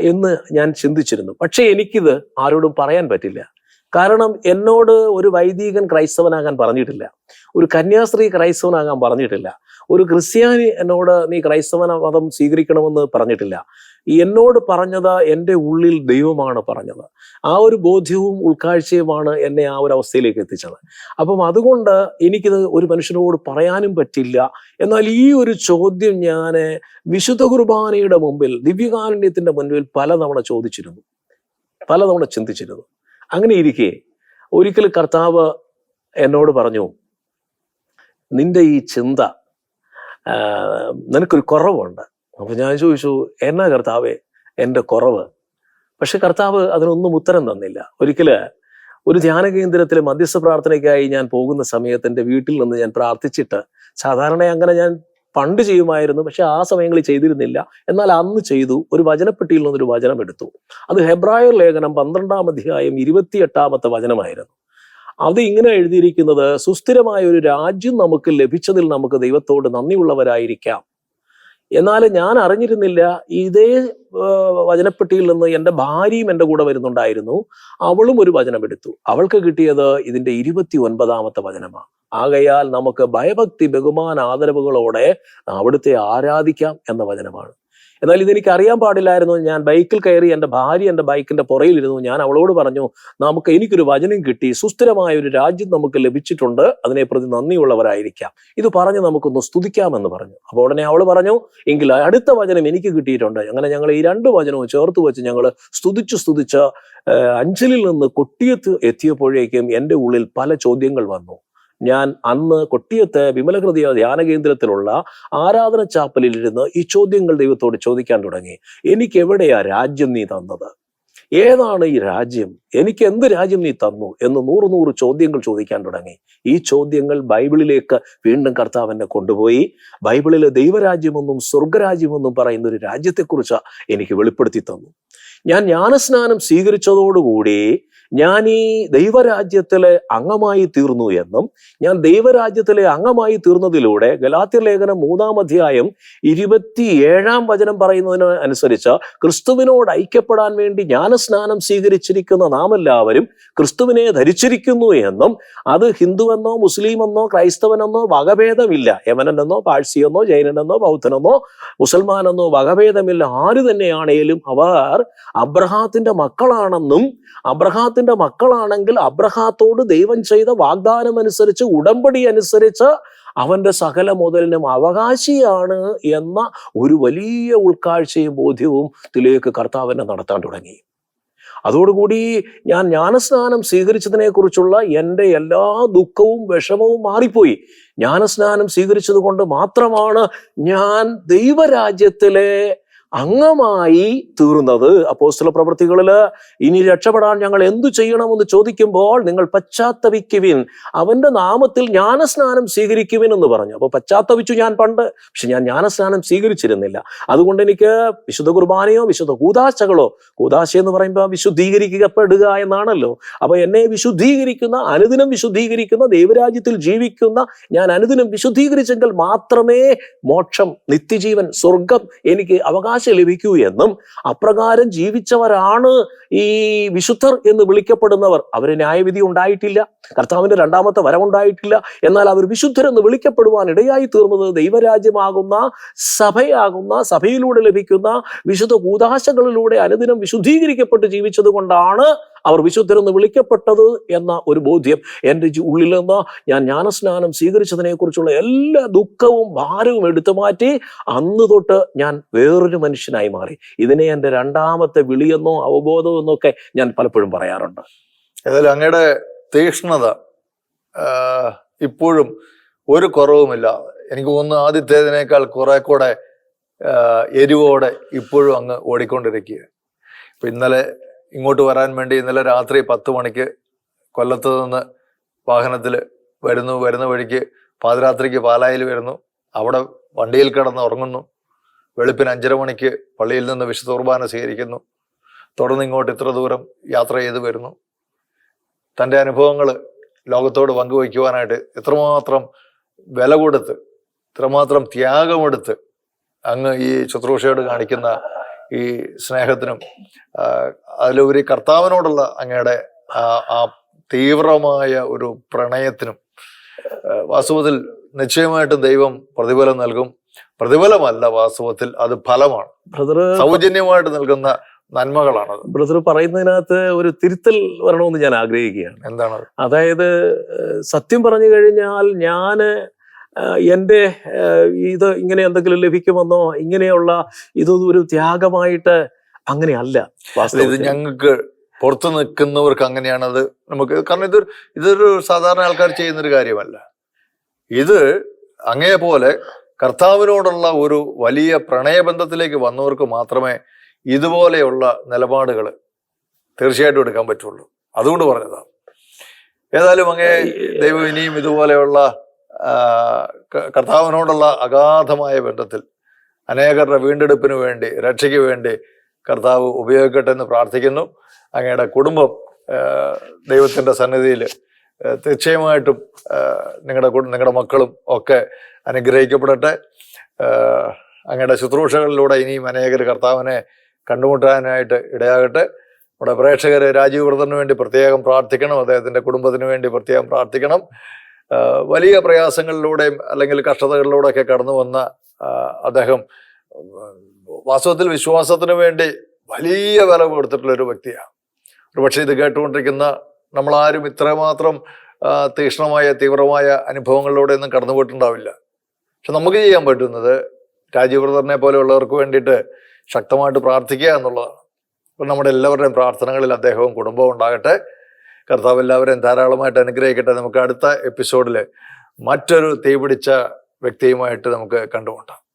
എന്ന് ഞാൻ ചിന്തിച്ചിരുന്നു. പക്ഷേ എനിക്കിത് ആരോടും പറയാൻ പറ്റില്ല. കാരണം എന്നോട് ഒരു വൈദികൻ ക്രൈസ്തവനാകാൻ പറഞ്ഞിട്ടില്ല. ഒരു കന്യാസ്ത്രീ ക്രൈസ്തവനാകാൻ പറഞ്ഞിട്ടില്ല. ഒരു ക്രിസ്ത്യാനി എന്നോട് നീ ക്രൈസ്തവന മതം സ്വീകരിക്കണമെന്ന് പറഞ്ഞിട്ടില്ല. എന്നോട് പറഞ്ഞത് എന്റെ ഉള്ളിൽ ദൈവമാണ് പറഞ്ഞത്. ആ ഒരു ബോധ്യവും ഉൾക്കാഴ്ചയുമാണ് എന്നെ ആ ഒരു അവസ്ഥയിലേക്ക് എത്തിച്ചത്. അപ്പം അതുകൊണ്ട് എനിക്കിത് ഒരു മനുഷ്യനോട് പറയാനും പറ്റില്ല. എന്നാൽ ഈ ഒരു ചോദ്യം ഞാൻ വിശുദ്ധ കുർബാനയുടെ മുമ്പിൽ ദിവ്യകാരുണ്യത്തിന്റെ മുൻപിൽ പലതവണ ചോദിച്ചിരുന്നു. പലതവണ ചിന്തിച്ചിരുന്നു. അങ്ങനെ ഇരിക്കെ ഒരിക്കൽ കർത്താവ് എന്നോട് പറഞ്ഞു നിന്റെ ഈ ചിന്ത നിനക്കൊരു കുറവുണ്ട്. അപ്പൊ ഞാൻ ചോദിച്ചു എന്നാ കർത്താവേ എന്റെ കുറവ്? പക്ഷെ കർത്താവ് അതിനൊന്നും ഉത്തരം തന്നില്ല. ഒരിക്കൽ ഒരു ധ്യാന കേന്ദ്രത്തിലെ മധ്യസ്ഥ പ്രാർത്ഥനയ്ക്കായി ഞാൻ പോകുന്ന സമയത്ത് എന്റെ വീട്ടിൽ നിന്ന് ഞാൻ പ്രാർത്ഥിച്ചിട്ട് സാധാരണ അങ്ങനെ ഞാൻ പണ്ട് ചെയ്യുമായിരുന്നു പക്ഷെ ആ സമയങ്ങളിൽ ചെയ്തിരുന്നില്ല. എന്നാൽ അന്ന് ചെയ്തു ഒരു വചനപ്പെട്ടിയിൽ നിന്നൊരു വചനം എടുത്തു. അത് ഹെബ്രായർ ലേഖനം പന്ത്രണ്ടാം അധ്യായം ഇരുപത്തിയെട്ടാമത്തെ വചനമായിരുന്നു. അത് ഇങ്ങനെ എഴുതിയിരിക്കുന്നത് സുസ്ഥിരമായ ഒരു രാജ്യം നമുക്ക് ലഭിച്ചതിൽ നമുക്ക് ദൈവത്തോട് നന്ദിയുള്ളവരായിരിക്കാം. എന്നാൽ ഞാൻ അറിഞ്ഞിരുന്നില്ല ഇതേ വചനപ്പെട്ടിയിൽ നിന്ന് എന്റെ ഭാര്യയും എന്റെ കൂടെ വരുന്നുണ്ടായിരുന്നു. അവളും ഒരു വചനം എടുത്തു. അവൾക്ക് കിട്ടിയത് ഇതിന്റെ ഇരുപത്തി ഒൻപതാമത്തെ വചനമാണ് ആകയാൽ നമുക്ക് ഭയഭക്തി ബഹുമാന ആദരവുകളോടെ അവിടുത്തെ ആരാധിക്കാം എന്ന വചനമാണ്. എന്നാൽ ഇതെനിക്ക് അറിയാൻ പാടില്ലായിരുന്നു. ഞാൻ ബൈക്കിൽ കയറി എന്റെ ഭാര്യ എന്റെ ബൈക്കിന്റെ പുറയിലിരുന്നു. ഞാൻ അവളോട് പറഞ്ഞു നമുക്ക് എനിക്കൊരു വചനം കിട്ടി. സുസ്ഥിരമായ ഒരു രാജ്യം നമുക്ക് ലഭിച്ചിട്ടുണ്ട്. അതിനെ പ്രതി നന്ദിയുള്ളവരായിരിക്കാം. ഇത് പറഞ്ഞ് നമുക്കൊന്ന് സ്തുതിക്കാമെന്ന് പറഞ്ഞു. അപ്പോൾ ഉടനെ അവൾ പറഞ്ഞു എങ്കിൽ അടുത്ത വചനം എനിക്ക് കിട്ടിയിട്ടുണ്ട്. അങ്ങനെ ഞങ്ങൾ ഈ രണ്ട് വചനവും ചേർത്ത് വെച്ച് ഞങ്ങൾ സ്തുതിച്ച് സ്തുതിച്ച് അഞ്ചലിൽ നിന്ന് കൊട്ടിയത്ത് എത്തിയപ്പോഴേക്കും എന്റെ ഉള്ളിൽ പല ചോദ്യങ്ങൾ വന്നു. ഞാൻ അന്ന് കൊട്ടിയത്ത് വിമലഹൃദയ ധ്യാന കേന്ദ്രത്തിലുള്ള ആരാധന ചാപ്പലിൽ ചാപ്പലിലിരുന്ന് ഈ ചോദ്യങ്ങൾ ദൈവത്തോട് ചോദിക്കാൻ തുടങ്ങി. എനിക്ക് എവിടെയാ രാജ്യം നീ തന്നത്? ഏതാണ് ഈ രാജ്യം? എനിക്ക് എന്ത് രാജ്യം നീ തന്നു? എന്ന് നൂറ് നൂറ് ചോദ്യങ്ങൾ ചോദിക്കാൻ തുടങ്ങി. ഈ ചോദ്യങ്ങൾ ബൈബിളിലേക്ക് വീണ്ടും കർത്താവ് എന്നെ കൊണ്ടുപോയി. ബൈബിളിലെ ദൈവരാജ്യമെന്നും സ്വർഗരാജ്യമെന്നും പറയുന്ന ഒരു രാജ്യത്തെക്കുറിച്ച് എനിക്ക് വെളിപ്പെടുത്തി തന്നു. ഞാൻ ജ്ഞാനസ്നാനം സ്വീകരിച്ചതോടുകൂടി ഞാൻ ഈ ദൈവരാജ്യത്തിലെ അംഗമായി തീർന്നു എന്നും ഞാൻ ദൈവരാജ്യത്തിലെ അംഗമായി തീർന്നതിലൂടെ ഗലാത്യ ലേഖനം മൂന്നാം അധ്യായം ഇരുപത്തിയേഴാം വചനം പറയുന്നതിന് അനുസരിച്ച് ക്രിസ്തുവിനോട് ഐക്യപ്പെടാൻ വേണ്ടി ജ്ഞാനസ്നാനം സ്വീകരിച്ചിരിക്കുന്ന നാം എല്ലാവരും ക്രിസ്തുവിനെ ധരിച്ചിരിക്കുന്നു എന്നും അത് ഹിന്ദുവെന്നോ മുസ്ലിമെന്നോ ക്രൈസ്തവനെന്നോ വകഭേദമില്ല. യമനെന്നോ പാഴ്സിയെന്നോ ജൈനനെന്നോ ബൗദ്ധനെന്നോ മുസൽമാനെന്നോ വകഭേദമില്ല. ആര് തന്നെയാണേലും അവർ അബ്രഹാത്തിന്റെ മക്കളാണെന്നും അബ്രഹാത്തിന്റെ മക്കളാണെങ്കിൽ അബ്രഹാത്തോട് ദൈവം ചെയ്ത വാഗ്ദാനം അനുസരിച്ച് ഉടമ്പടി അനുസരിച്ച് അവന്റെ സകല മുതലിനും അവകാശിയാണ് എന്ന ഒരു വലിയ ഉൾക്കാഴ്ചയും ബോധ്യവും തിലേക്ക് കർത്താവിനെ നടത്താൻ തുടങ്ങി. അതോടുകൂടി ഞാൻ ജ്ഞാനസ്നാനം സ്വീകരിച്ചതിനെ കുറിച്ചുള്ള എന്റെ എല്ലാ ദുഃഖവും വിഷമവും മാറിപ്പോയി. ജ്ഞാനസ്നാനം സ്വീകരിച്ചത് കൊണ്ട് മാത്രമാണ് ഞാൻ ദൈവരാജ്യത്തിലെ അംഗമായി തീർന്നത് അപ്പോസ്തല പ്രവൃത്തികളിൽ ഇനി രക്ഷപ്പെടാൻ ഞങ്ങൾ എന്തു ചെയ്യണമെന്ന് ചോദിക്കുമ്പോൾ നിങ്ങൾ പശ്ചാത്തപിക്കുവിൻ അവന്റെ നാമത്തിൽ ജ്ഞാനസ്നാനം സ്വീകരിക്കുവിൻ എന്ന് പറഞ്ഞു. അപ്പോൾ പശ്ചാത്തപിച്ചു ഞാൻ പണ്ട് പക്ഷെ ഞാൻ ജ്ഞാനസ്നാനം സ്വീകരിച്ചിരുന്നില്ല. അതുകൊണ്ട് എനിക്ക് വിശുദ്ധ കുർബാനയോ വിശുദ്ധ കൂതാശകളോ കൂതാശ എന്ന് പറയുമ്പോൾ വിശുദ്ധീകരിക്കപ്പെടുക എന്നാണല്ലോ. അപ്പൊ എന്നെ വിശുദ്ധീകരിക്കുന്ന അനുദിനം വിശുദ്ധീകരിക്കുന്ന ദൈവരാജ്യത്തിൽ ജീവിക്കുന്ന ഞാൻ അനുദിനം വിശുദ്ധീകരിച്ചെങ്കിൽ മാത്രമേ മോക്ഷം നിത്യജീവൻ സ്വർഗം എനിക്ക് അവകാശം ലഭിക്കൂ എന്നും അപ്രകാരം ജീവിച്ചവരാണ് ഈ വിശുദ്ധർ എന്ന് വിളിക്കപ്പെടുന്നവർ. അവർ ന്യായവിധി ഉണ്ടായിട്ടില്ല. കർത്താവിന്റെ രണ്ടാമത്തെ വരവുണ്ടായിട്ടില്ല. എന്നാൽ അവർ വിശുദ്ധരെന്ന് വിളിക്കപ്പെടുവാൻ ഇടയായി തീർന്നത് ദൈവരാജ്യമാകുന്ന സഭയാകുന്ന സഭയിലൂടെ ലഭിക്കുന്ന വിശുദ്ധ കൂതാശകളിലൂടെ അനുദിനം വിശുദ്ധീകരിക്കപ്പെട്ട് ജീവിച്ചത് കൊണ്ടാണ് അവർ വിശുദ്ധരെന്ന് വിളിക്കപ്പെട്ടത് എന്ന ഒരു ബോധ്യം എന്റെ ഉള്ളിൽ നിന്ന് ഞാൻ ജ്ഞാനസ്നാനം സ്വീകരിച്ചതിനെക്കുറിച്ചുള്ള എല്ലാ ദുഃഖവും ഭാരവും എടുത്തു മാറ്റി അന്ന് തൊട്ട് ഞാൻ വേറൊരു മനുഷ്യനായി മാറി. ഇതിനെ എന്റെ രണ്ടാമത്തെ വിളിയെന്നോ അവബോധമെന്നോ എന്നൊക്കെ ഞാൻ പലപ്പോഴും പറയാറുണ്ട്. ഏതായാലും അങ്ങയുടെ തീക്ഷ്ണത ഇപ്പോഴും ഒരു കുറവുമില്ല. എനിക്ക് തോന്നുന്നു ആദ്യത്തേതിനേക്കാൾ കുറെ കൂടെ എരിവോടെ ഇപ്പോഴും അങ്ങ് ഓടിക്കൊണ്ടിരിക്കുക ഇപ്പൊ ഇന്നലെ ഇങ്ങോട്ട് വരാൻ വേണ്ടി ഇന്നലെ രാത്രി പത്ത് മണിക്ക് കൊല്ലത്ത് നിന്ന് വാഹനത്തിൽ വരുന്നു വരുന്ന വഴിക്ക് പാതിരാത്രിക്ക് പാലായിൽ വരുന്നു. അവിടെ വണ്ടിയിൽ കിടന്ന് ഉറങ്ങുന്നു. വെളുപ്പിന് അഞ്ചര മണിക്ക് പള്ളിയിൽ നിന്ന് വിശുദ്ധ കുർബാന സ്വീകരിക്കുന്നു. തുടർന്ന് ഇങ്ങോട്ട് ഇത്ര ദൂരം യാത്ര ചെയ്ത് വരുന്നു. തന്റെ അനുഭവങ്ങൾ ലോകത്തോട് പങ്കുവയ്ക്കുവാനായിട്ട് എത്രമാത്രം വില കൊടുത്ത് ഇത്രമാത്രം ത്യാഗമെടുത്ത് അങ്ങ് ഈ ശുശ്രൂഷയോട് കാണിക്കുന്ന ഈ സ്നേഹത്തിനും അതിലുപരി കർത്താവിനോടുള്ള അങ്ങയുടെ ആ തീവ്രമായ ഒരു പ്രണയത്തിനും വാസ്തവത്തിൽ നിശ്ചയമായിട്ടും ദൈവം പ്രതിഫലം നൽകും. പ്രതിഫലമല്ല വാസ്തവത്തിൽ അത് ഫലമാണ്. സൗജന്യമായിട്ട് നൽകുന്ന നന്മകളാണ് ബ്രദർ പറയുന്നതിനകത്ത് ഒരു തിരുത്തൽ വരണമെന്ന് ഞാൻ ആഗ്രഹിക്കുകയാണ്. എന്താണ് അതായത് സത്യം പറഞ്ഞു കഴിഞ്ഞാൽ ഞാൻ എന്റെ ഇത് ഇങ്ങനെ എന്തെങ്കിലും ലഭിക്കുമെന്നോ ഇങ്ങനെയുള്ള ഇത് ഒരു ത്യാഗമായിട്ട് അങ്ങനെയല്ല ഇത് ഞങ്ങൾക്ക് പുറത്തു നിൽക്കുന്നവർക്ക് അങ്ങനെയാണത് നമുക്ക് കാരണം ഇതൊരു ഇതൊരു സാധാരണ ആൾക്കാർ ചെയ്യുന്നൊരു കാര്യമല്ല. ഇത് അങ്ങേ പോലെ കർത്താവിനോടുള്ള ഒരു വലിയ പ്രണയബന്ധത്തിലേക്ക് വന്നവർക്ക് മാത്രമേ ഇതുപോലെയുള്ള നിലപാടുകൾ തീർച്ചയായിട്ടും എടുക്കാൻ പറ്റുള്ളൂ. അതുകൊണ്ട് പറഞ്ഞതാണ് ഏതായാലും അങ്ങേ ദൈവം ഇനിയും ഇതുപോലെയുള്ള കർത്താവിനോടുള്ള അഗാധമായ ബന്ധത്തിൽ അനേകരുടെ വീണ്ടെടുപ്പിന് വേണ്ടി രക്ഷയ്ക്ക് വേണ്ടി കർത്താവ് ഉപയോഗിക്കട്ടെ എന്ന് പ്രാർത്ഥിക്കുന്നു. അങ്ങയുടെ കുടുംബം ദൈവത്തിന്റെ സന്നിധിയിൽ തീർച്ചയായിട്ടും നിങ്ങളുടെ നിങ്ങളുടെ മക്കളും ഒക്കെ അനുഗ്രഹിക്കപ്പെടട്ടെ. അങ്ങയുടെ ശുശ്രൂഷകളിലൂടെ ഇനിയും അനേകർ കർത്താവിനെ കണ്ടുമുട്ടാനായിട്ട് ഇടയാകട്ടെ. നമ്മുടെ പ്രേക്ഷകർ രാജീവ് വ്രതന് വേണ്ടി പ്രത്യേകം പ്രാർത്ഥിക്കണം. അദ്ദേഹത്തിന്റെ കുടുംബത്തിന് വേണ്ടി പ്രത്യേകം പ്രാർത്ഥിക്കണം. വലിയ പ്രയാസങ്ങളിലൂടെയും അല്ലെങ്കിൽ കഷ്ടതകളിലൂടെയൊക്കെ കടന്നു വന്ന അദ്ദേഹം വാസ്തവത്തിൽ വിശ്വാസത്തിന് വേണ്ടി വലിയ വില കൊടുത്തിട്ടുള്ള ഒരു വ്യക്തിയാണ്. ഒരുപക്ഷെ ഇത് കേട്ടുകൊണ്ടിരിക്കുന്ന നമ്മളാരും ഇത്രമാത്രം തീക്ഷ്ണമായ തീവ്രമായ അനുഭവങ്ങളിലൂടെ ഒന്നും കടന്നു പോയിട്ടുണ്ടാവില്ല. പക്ഷെ നമുക്ക് ചെയ്യാൻ പറ്റുന്നത് രാജീവ്രതറിനെ പോലെയുള്ളവർക്ക് വേണ്ടിയിട്ട് ശക്തമായിട്ട് പ്രാർത്ഥിക്കുക എന്നുള്ളതാണ്. അപ്പം നമ്മുടെ എല്ലാവരുടെയും പ്രാർത്ഥനകളിൽ അദ്ദേഹവും കുടുംബവും ഉണ്ടാകട്ടെ. കർത്താവ് എല്ലാവരെയും ധാരാളമായിട്ട് അനുഗ്രഹിക്കട്ടെ. നമുക്ക് അടുത്ത എപ്പിസോഡിൽ മറ്റൊരു തീപിടിച്ച വ്യക്തിയുമായിട്ട് നമുക്ക് കണ്ടുമുട്ടാം.